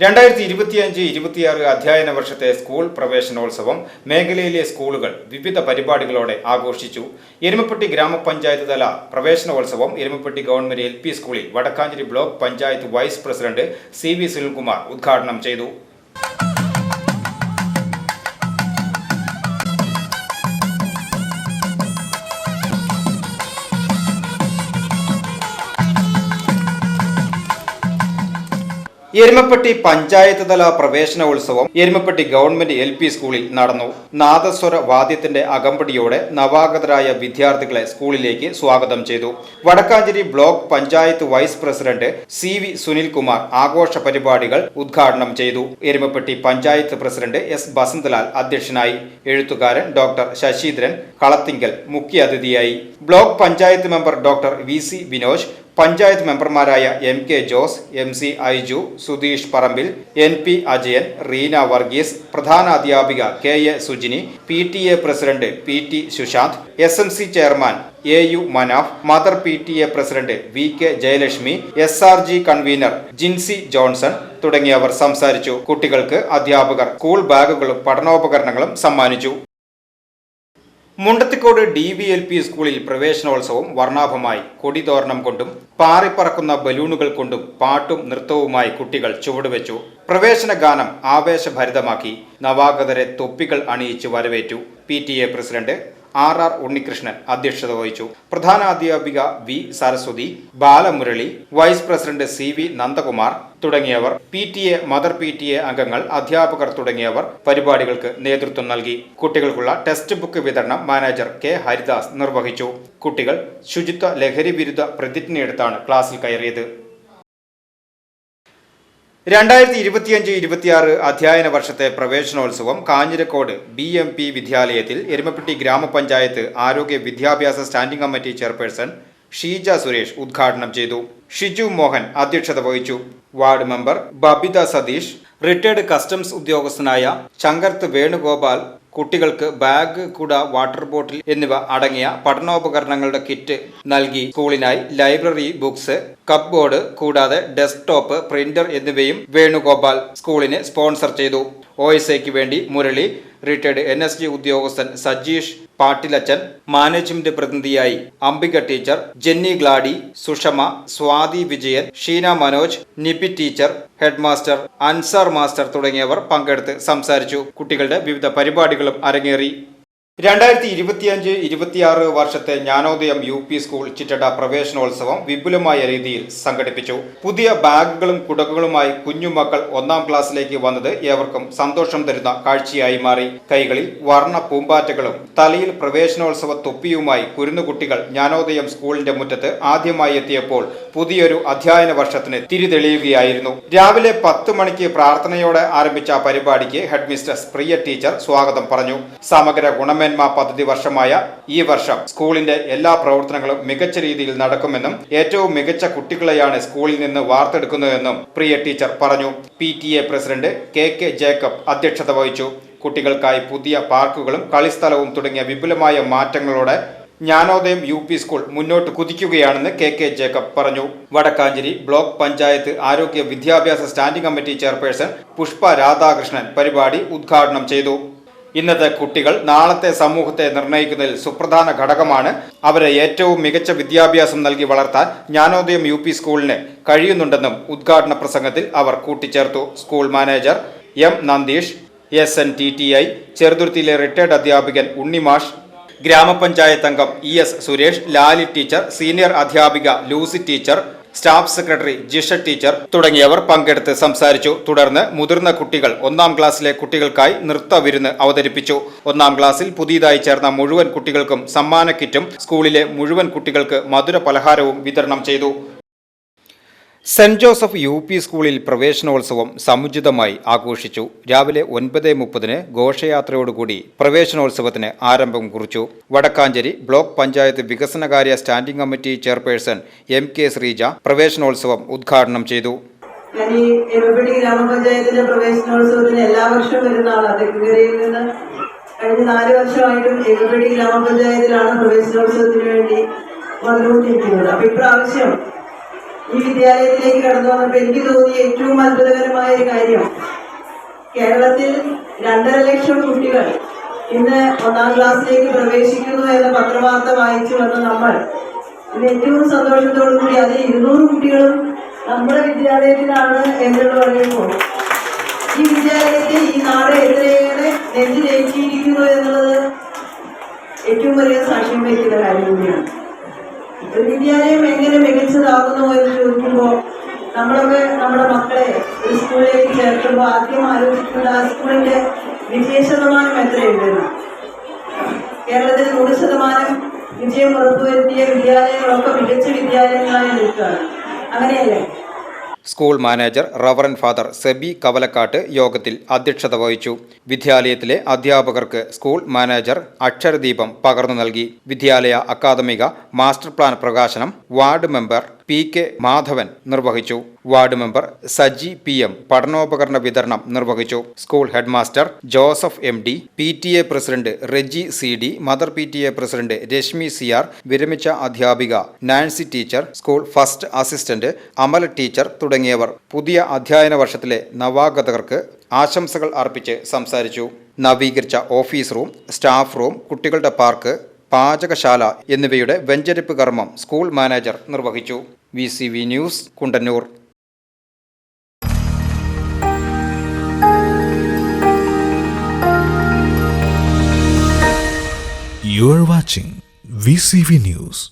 രണ്ടായിരത്തി ഇരുപത്തിയഞ്ച് ഇരുപത്തിയാറ് അധ്യയന വർഷത്തെ സ്കൂൾ പ്രവേശനോത്സവം മേഖലയിലെ സ്കൂളുകൾ വിവിധ പരിപാടികളോടെ ആഘോഷിച്ചു. എരുമപ്പെട്ടി ഗ്രാമപഞ്ചായത്ത് തല പ്രവേശനോത്സവം എരുമപ്പെട്ടി ഗവൺമെന്റ് എൽ പി സ്കൂളിൽ Vadakkanchery block panchayat vice president C V Sunilkumar ഉദ്ഘാടനം ചെയ്തു. എരുമപ്പെട്ടി പഞ്ചായത്ത് തല പ്രവേശനോത്സവം എരുമപ്പെട്ടി ഗവൺമെന്റ് എൽ പി സ്കൂളിൽ നടന്നു. നാദസ്വര വാദ്യത്തിന്റെ അകമ്പടിയോടെ നവാഗതരായ വിദ്യാർത്ഥികളെ സ്കൂളിലേക്ക് സ്വാഗതം ചെയ്തു. Vadakkanchery block panchayat vice president C V Sunilkumar ആഘോഷ പരിപാടികൾ ഉദ്ഘാടനം ചെയ്തു. എരുമപ്പെട്ടി പഞ്ചായത്ത് പ്രസിഡന്റ് എസ് ബസന്തലാൽ അധ്യക്ഷനായി. എഴുത്തുകാരൻ ഡോക്ടർ ശശീന്ദ്രൻ കളത്തിങ്കൽ മുഖ്യ അതിഥിയായി block panchayat member doctor V C Vinoj panchayat മെമ്പർമാരായ M K Jose M C Aiju Sudheesh Parambil N P Ajayan Reena Varghese പ്രധാന അധ്യാപിക K A Sujini P T A president P T Sushanth S M C chairman A U Manaf mother P T A president V K Jayalakshmi S R G convener Jinsi Johnson തുടങ്ങിയവർ സംസാരിച്ചു. കുട്ടികൾക്ക് അധ്യാപകർ school ബാഗുകളും പഠനോപകരണങ്ങളും സമ്മാനിച്ചു. Mundathikode D V L P സ്കൂളിൽ പ്രവേശനോത്സവം വർണാഭമായി കൊടിതോരണം കൊണ്ടും പാറിപ്പറക്കുന്ന ബലൂണുകൾ കൊണ്ടും പാട്ടും നൃത്തവുമായി കുട്ടികൾ ചുവടുവെച്ചു. പ്രവേശന ഗാനം ആവേശഭരിതമാക്കി നവാഗതരെ തൊപ്പികൾ അണിയിച്ച് വരവേറ്റു. P president R R Unnikrishnan അധ്യക്ഷത വഹിച്ചു. പ്രധാന അധ്യാപിക V Saraswathi Balamurali vice president C V Nandakumar തുടങ്ങിയവർ P T A mother P T A അംഗങ്ങൾ അധ്യാപകർ തുടങ്ങിയവർ പരിപാടികൾക്ക് നേതൃത്വം നൽകി. കുട്ടികൾക്കുള്ള ടെക്സ്റ്റ് ബുക്ക് വിതരണം മാനേജർ കെ ഹരിദാസ് നിർവഹിച്ചു. കുട്ടികൾ ശുചിത്വ ലഹരി വിരുദ്ധ പ്രതിജ്ഞയെടുത്താണ് ക്ലാസ്സിൽ കയറിയത്. രണ്ടായിരത്തി ഇരുപത്തിയഞ്ച് ഇരുപത്തിയാറ് അധ്യയന വർഷത്തെ പ്രവേശനോത്സവം കാഞ്ഞിരക്കോട് ബി എം പി വിദ്യാലയത്തിൽ എരുമപ്പെട്ടി ഗ്രാമപഞ്ചായത്ത് ആരോഗ്യ വിദ്യാഭ്യാസ standing committee chairperson Sheeja Suresh ഉദ്ഘാടനം ചെയ്തു. ഷിജു മോഹൻ അധ്യക്ഷത വഹിച്ചു. Ward member Babitha Satheesh retired customs ഉദ്യോഗസ്ഥനായ ശങ്കർത്ത് വേണുഗോപാൽ കുട്ടികൾക്ക് ബാഗ് കുട വാട്ടർ ബോട്ടിൽ എന്നിവ അടങ്ങിയ പഠനോപകരണങ്ങളുടെ കിറ്റ് നൽകി. സ്കൂളിനായി ലൈബ്രറി ബുക്സ് കപ്ബോർഡ് കൂടാതെ ഡെസ്ക്ടോപ്പ് പ്രിന്റർ എന്നിവയും വേണുഗോപാൽ സ്കൂളിന് സ്പോൺസർ ചെയ്തു. ഒ വേണ്ടി Murali retired N S G ഉദ്യോഗസ്ഥൻ സജീഷ് പാട്ടിലച്ചൻ മാനേജ്മെന്റ് പ്രതിനിധിയായി Ambika teacher Jenny Glady Sushama Swathi Vijayan Sheena Manoj Nipi teacher head master Ansar master തുടങ്ങിയവർ പങ്കെടുത്ത് സംസാരിച്ചു. കുട്ടികളുടെ വിവിധ പരിപാടികളും അരങ്ങേറി. രണ്ടായിരത്തി ഇരുപത്തിയഞ്ച് ഇരുപത്തിയാറ് വർഷത്തെ Jnanodayam U P school Chittada പ്രവേശനോത്സവം വിപുലമായ രീതിയിൽ സംഘടിപ്പിച്ചു. പുതിയ ബാഗുകളും കുടകളുമായി കുഞ്ഞുമക്കൾ ഒന്നാം ക്ലാസ്സിലേക്ക് വന്നത് ഏവർക്കും സന്തോഷം തരുന്ന കാഴ്ചയായി മാറി. കൈകളിൽ വർണ പൂമ്പാറ്റകളും തലയിൽ പ്രവേശനോത്സവ തൊപ്പിയുമായി കുരുന്നുകുട്ടികൾ ജ്ഞാനോദയം സ്കൂളിന്റെ മുറ്റത്ത് ആദ്യമായി എത്തിയപ്പോൾ പുതിയൊരു അധ്യയന വർഷത്തിന് തിരിതെളിയുകയായിരുന്നു. രാവിലെ പത്ത് മണിക്ക് പ്രാർത്ഥനയോടെ ആരംഭിച്ച പരിപാടിക്ക് ഹെഡ്മിസ്റ്റർ പ്രിയ ടീച്ചർ സ്വാഗതം പറഞ്ഞു. സമഗ്ര ഗുണമേന്മ പദ്ധതി വർഷമായ ഈ വർഷം സ്കൂളിന്റെ എല്ലാ പ്രവർത്തനങ്ങളും മികച്ച രീതിയിൽ നടക്കുമെന്നും ഏറ്റവും മികച്ച കുട്ടികളെയാണ് സ്കൂളിൽ നിന്ന് വാർത്തെടുക്കുന്നതെന്നും പ്രിയ ടീച്ചർ പറഞ്ഞു. P president K K Jacob അധ്യക്ഷത വഹിച്ചു. കുട്ടികൾക്കായി പുതിയ പാർക്കുകളും കളിസ്ഥലവും തുടങ്ങിയ വിപുലമായ മാറ്റങ്ങളോടെ ജ്ഞാനോദയം യു പി സ്കൂൾ മുന്നോട്ട് കുതിക്കുകയാണെന്ന് കെ കെ ജേക്കബ് പറഞ്ഞു. വടക്കാഞ്ചേരി ബ്ലോക്ക് പഞ്ചായത്ത് ആരോഗ്യ വിദ്യാഭ്യാസ standing committee chairperson Pushpa Radhakrishnan പരിപാടി ഉദ്ഘാടനം ചെയ്തു. ഇന്നത്തെ കുട്ടികൾ നാളത്തെ സമൂഹത്തെ നിർണയിക്കുന്നതിൽ സുപ്രധാന ഘടകമാണ്. അവരെ ഏറ്റവും മികച്ച വിദ്യാഭ്യാസം നൽകി വളർത്താൻ ജ്ഞാനോദയം യു സ്കൂളിന് കഴിയുന്നുണ്ടെന്നും ഉദ്ഘാടന പ്രസംഗത്തിൽ അവർ കൂട്ടിച്ചേർത്തു. School manager M Nandeesh S N T T I ചെറുതുരുത്തിയിലെ retired അധ്യാപകൻ ഉണ്ണിമാഷ് ഗ്രാമപഞ്ചായത്ത് അംഗം E S Suresh Lali teacher senior അധ്യാപിക Lucy teacher staff secretary Jisha teacher തുടങ്ങിയവർ പങ്കെടുത്ത് സംസാരിച്ചു. തുടർന്ന് മുതിർന്ന കുട്ടികൾ ഒന്നാം ക്ലാസ്സിലെ കുട്ടികൾക്കായി നൃത്ത വിരുന്ന് അവതരിപ്പിച്ചു. ഒന്നാം ക്ലാസ്സിൽ പുതിയതായി ചേർന്ന മുഴുവൻ കുട്ടികൾക്കും സമ്മാന കിറ്റും സ്കൂളിലെ മുഴുവൻ കുട്ടികൾക്ക് മധുര പലഹാരവും വിതരണം ചെയ്തു. സെന്റ് ജോസഫ് യു പി സ്കൂളിൽ പ്രവേശനോത്സവം സമുചിതമായി ആഘോഷിച്ചു. രാവിലെ ഒൻപത് മുപ്പതിന് ഘോഷയാത്രയോടുകൂടി പ്രവേശനോത്സവത്തിന് ആരംഭം കുറിച്ചു. വടക്കാഞ്ചേരി ബ്ലോക്ക് പഞ്ചായത്ത് വികസനകാര്യ standing committee chairperson M K Sreeja പ്രവേശനോത്സവം ഉദ്ഘാടനം ചെയ്തു. ഗ്രാമപഞ്ചായത്തിന്റെ പ്രവേശനോത്സവത്തിന് എല്ലാ വർഷവും വരുന്ന ആളാണ് തെക്കുകരയിൽ നിന്ന് കഴിഞ്ഞ നാല് വർഷമായിട്ടും എരുപടി ഗ്രാമപഞ്ചായത്തിലാണ് പ്രവേശനോത്സവത്തിന് വേണ്ടി വന്നുകൊണ്ടിരിക്കുന്നത്. അപ്പൊ ഇപ്രാവശ്യം ഈ വിദ്യാലയത്തിലേക്ക് കടന്നു വന്നപ്പോൾ എനിക്ക് തോന്നിയ ഏറ്റവും അത്ഭുതകരമായ ഒരു കാര്യം കേരളത്തിൽ രണ്ടര ലക്ഷം കുട്ടികൾ ഇന്ന് ഒന്നാം ക്ലാസ്സിലേക്ക് പ്രവേശിക്കുന്നു എന്ന പത്രവാർത്ത വായിച്ചു വന്ന നമ്മൾ ഇന്ന് ഏറ്റവും സന്തോഷത്തോടു കൂടി അത് ഇരുന്നൂറ് കുട്ടികളും നമ്മുടെ വിദ്യാലയത്തിലാണ് എന്നുള്ളത് പറയുമ്പോൾ ഈ വിദ്യാലയത്തെ ഈ നാട് എത്രയേറെ നെഞ്ചിലേറ്റിയിരിക്കുന്നു എന്നുള്ളത് ഏറ്റവും വലിയ സാക്ഷ്യം വഹിക്കുന്ന കാര്യം കൂടിയാണ്. വിദ്യാലയം എങ്ങനെ മികച്ചതാകുന്നു എന്ന് ചോദിക്കുമ്പോൾ നമ്മളൊക്കെ നമ്മുടെ മക്കളെ ഒരു സ്കൂളിലേക്ക് ചേർക്കുമ്പോൾ ആദ്യം ആലോചിക്കുന്നത് ആ സ്കൂളിന്റെ വിജയ ശതമാനം എത്രയുണ്ടെന്ന് കേരളത്തിൽ നൂറ് ശതമാനം വിജയം ഉറപ്പുവരുത്തിയ വിദ്യാലയങ്ങളൊക്കെ മികച്ച വിദ്യാലയങ്ങളായി നിൽക്കുകയാണ്. അങ്ങനെയല്ലേ? School manager reverend father Sebi Kavalakkatt യോഗത്തിൽ അധ്യക്ഷത വഹിച്ചു. വിദ്യാലയത്തിലെ അധ്യാപകർക്ക് സ്കൂൾ മാനേജർ അക്ഷരദീപം പകർന്നു നൽകി. വിദ്യാലയ അക്കാദമിക മാസ്റ്റർ പ്ലാൻ പ്രകാശനം ward member P K Madhavan നിർവഹിച്ചു. Ward member Saji P M പഠനോപകരണ വിതരണം നിർവഹിച്ചു. School headmaster Joseph M D P T A president Reji C D mother P T A president Reshmi C R വിരമിച്ച അധ്യാപിക Nancy teacher school first assistant Amal teacher തുടങ്ങിയവർ. പുതിയ അധ്യയന വർഷത്തിലെ നവാഗതകർക്ക് ആശംസകൾ അർപ്പിച്ച് സംസാരിച്ചു. നവീകരിച്ച ഓഫീസ് റൂം സ്റ്റാഫ് റൂം കുട്ടികളുടെ പാർക്ക് പാചകശാല എന്നിവയുടെ വെഞ്ചരിപ്പ് കർമ്മം സ്കൂൾ മാനേജർ നിർവഹിച്ചു V C V news Kundannoor You are watching VCV News.